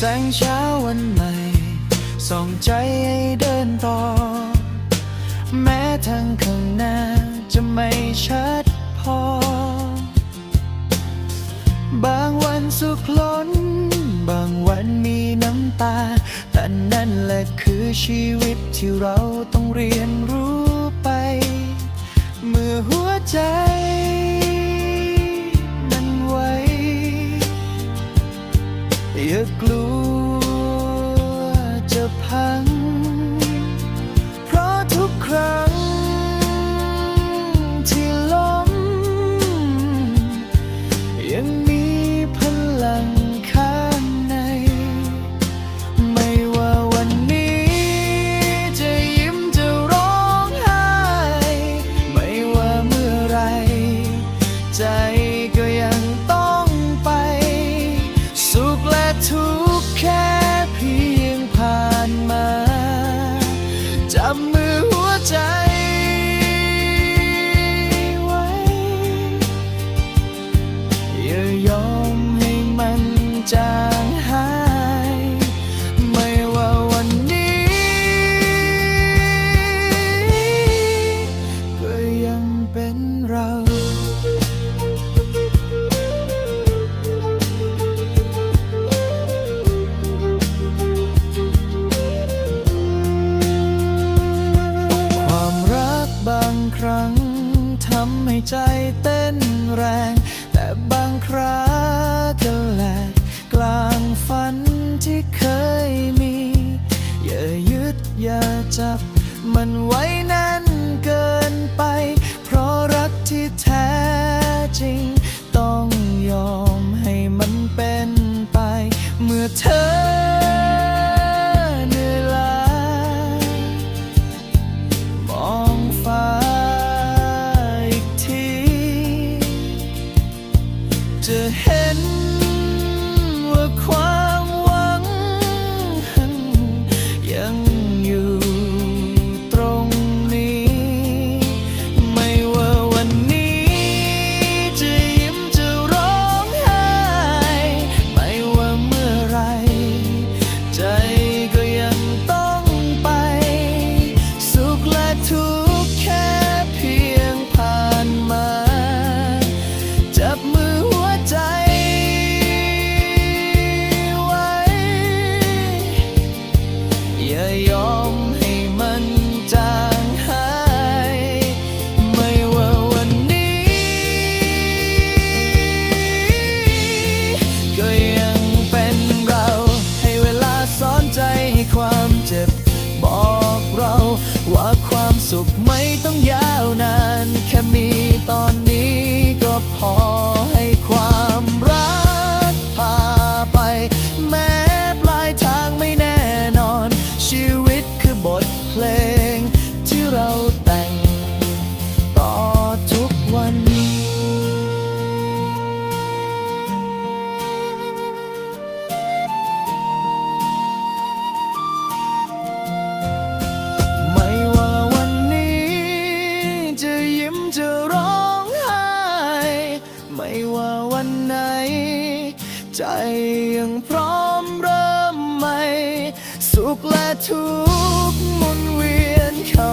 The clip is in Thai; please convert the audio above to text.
แสงเช้าวันใหม่ส่องใจให้เดินต่อ แม้ทางข้างหน้าจะไม่ชัดพอ บางวันสุขล้น บางวันมีน้ำตา แต่นั่นแหละคือชีวิตที่เราต้องเรียนรู้ไป เมื่อหัวใจมันไหวอย่ากลัว ให้ใจเต้นแรง แต่บางคราก็แหลกกลางฝันที่เคยมี อย่ายึดอย่าจับ มันไว้แน่นเกินไป เพราะรักที่แท้จริง ต้องยอมให้มันเป็นไป เมื่อเธอ อย่ายอมให้มันจางหาย ไม่ว่าวันนี้ ก็ยังเป็นเรา ให้เวลาสอนใจให้ความเจ็บ บอกเราว่าความสุข จะร้องไห้ ไม่ว่าวันไหน ใจยังพร้อมเริ่มใหม่ สุขและทุกข์มุนเวียนเข้า